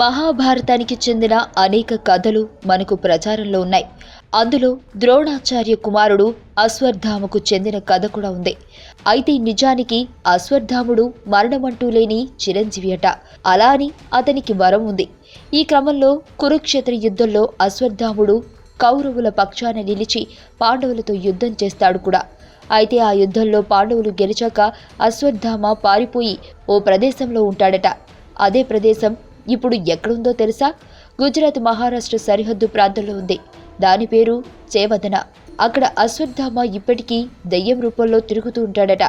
మహాభారతానికి చెందిన అనేక కథలు మనకు ప్రచారంలో ఉన్నాయి. అందులో ద్రోణాచార్య కుమారుడు అశ్వర్ధాముకు చెందిన కథ కూడా ఉంది. అయితే నిజానికి అశ్వర్ధాముడు మరణమంటూ లేని చిరంజీవి అట. అలా అని అతనికి వరం ఉంది. ఈ క్రమంలో కురుక్షేత్ర యుద్ధంలో అశ్వర్ధాముడు కౌరవుల పక్షాన నిలిచి పాండవులతో యుద్ధం చేస్తాడు కూడా. అయితే ఆ యుద్ధంలో పాండవులు గెలిచాక అశ్వత్థామ పారిపోయి ఓ ప్రదేశంలో ఉంటాడట. అదే ప్రదేశం ఇప్పుడు ఎక్కడుందో తెలుసా? గుజరాత్ మహారాష్ట్ర సరిహద్దు ప్రాంతంలో ఉంది. దాని పేరు చేవదన. అక్కడ అశ్వత్థామ ఇప్పటికీ దెయ్యం రూపంలో తిరుగుతూ ఉంటాడట.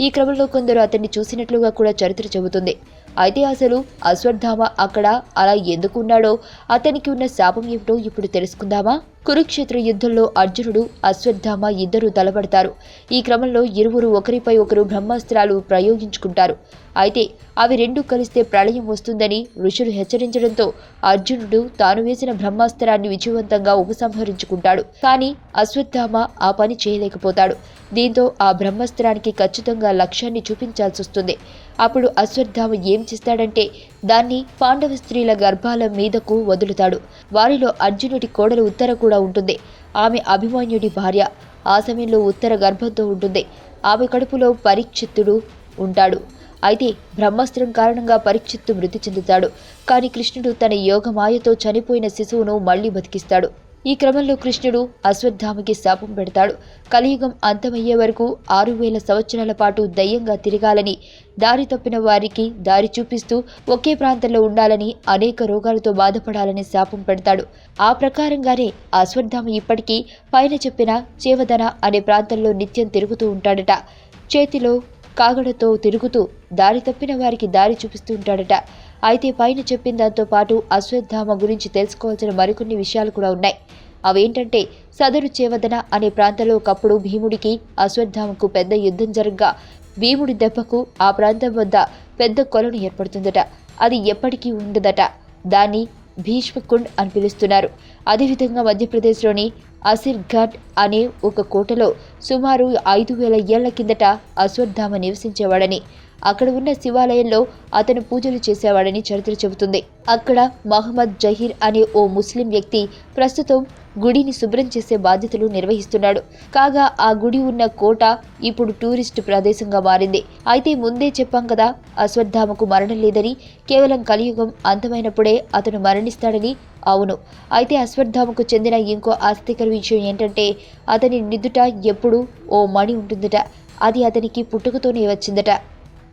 ఈ క్రమంలో కొందరు అతన్ని చూసినట్లుగా కూడా చరిత్ర చెబుతుంది. అయితే అసలు అశ్వత్థామ అక్కడ అలా ఎందుకు ఉన్నాడో అతనికి ఉన్న శాపం ఏమిటో ఇప్పుడు తెలుసుకుందామా? కురుక్షేత్ర యుద్ధంలో అర్జునుడు అశ్వత్థామ ఇద్దరు తలపడతారు. ఈ క్రమంలో ఇరువురు ఒకరిపై ఒకరు బ్రహ్మాస్త్రాలు ప్రయోగించుకుంటారు. అయితే అవి రెండు కలిస్తే ప్రళయం వస్తుందని ఋషులు హెచ్చరించడంతో అర్జునుడు తాను వేసిన బ్రహ్మాస్త్రాన్ని విజయవంతంగా ఉపసంహరించుకుంటాడు. కానీ అశ్వత్థామ ఆ పని చేయలేకపోతాడు. దీంతో ఆ బ్రహ్మాస్త్రానికి ఖచ్చితంగా లక్ష్యాన్ని చూపించాల్సి వస్తుంది అప్పుడు అశ్వత్థామ ఏం చేస్తాడంటే దాన్ని పాండవ స్త్రీల గర్భాల మీదకు వదులుతాడు. వారిలో అర్జునుడి కోడలు ఉత్తర కూడా ఉంటుంది. ఆమె అభిమన్యుడి భార్య. ఆ సమయంలో ఉత్తర గర్భంతో ఉంటుంది. ఆమె కడుపులో పరీక్షిత్తుడు ఉంటాడు. అయితే బ్రహ్మాస్త్రం కారణంగా పరీక్షిత్తు మృతి చెందుతాడు. కానీ కృష్ణుడు తన యోగమాయతో చనిపోయిన శిశువును మళ్ళీ బతికిస్తాడు. ఈ క్రమంలో కృష్ణుడు అశ్వత్థామకి శాపం పెడతాడు. కలియుగం అంతమయ్యే వరకు ఆరు వేల సంవత్సరాల పాటు దయ్యంగా తిరగాలని దారి తప్పిన వారికి దారి చూపిస్తూ ఒకే ప్రాంతంలో ఉండాలని అనేక రోగాలతో బాధపడాలని శాపం పెడతాడు. ఆ ప్రకారంగానే అశ్వత్థామ ఇప్పటికీ పైన చెప్పిన చేవదన అనే ప్రాంతంలో నిత్యం తిరుగుతూ ఉంటాడట. చేతిలో కాగడతో తిరుగుతూ దారి తప్పిన వారికి దారి చూపిస్తూ ఉంటాడట. అయితే పైన చెప్పిన దాంతో పాటు అశ్వత్థామ గురించి తెలుసుకోవాల్సిన మరికొన్ని విషయాలు కూడా ఉన్నాయి. అవేంటంటే సదరు చేవదన అనే ప్రాంతంలో ఒకప్పుడు భీముడికి అశ్వత్థామకు పెద్ద యుద్ధం జరగగా భీముడి దెబ్బకు ఆ ప్రాంతం వద్ద పెద్ద కొలను ఏర్పడుతుందట. అది ఎప్పటికీ ఉండదట. దాన్ని భీష్మకుండ్ అని పిలుస్తున్నారు. అదేవిధంగా మధ్యప్రదేశ్లోని అసిర్ఘాట్ అనే ఒక కోటలో సుమారు ఐదు వేల ఏళ్ళ కిందట అశ్వత్థామ నివసించేవాడని అక్కడ ఉన్న శివాలయంలో అతను పూజలు చేసేవాడని చరిత్ర చెబుతుంది. అక్కడ మహమ్మద్ జహీర్ అనే ఓ ముస్లిం వ్యక్తి ప్రస్తుతం గుడిని శుభ్రం చేసే బాధ్యతలు నిర్వహిస్తున్నాడు. కాగా ఆ గుడి ఉన్న కోట ఇప్పుడు టూరిస్టు ప్రదేశంగా మారింది. అయితే ముందే చెప్పాం కదా అశ్వత్థామకు మరణం లేదని కేవలం కలియుగం అంతమైనప్పుడే అతను మరణిస్తాడని. అవును. అయితే అశ్వత్థామకు చెందిన ఇంకో ఆసక్తికర విషయం ఏంటంటే అతని నిదుట ఎప్పుడూ ఓ మణి ఉంటుందట. అది అతనికి పుట్టుకతోనే వచ్చిందట.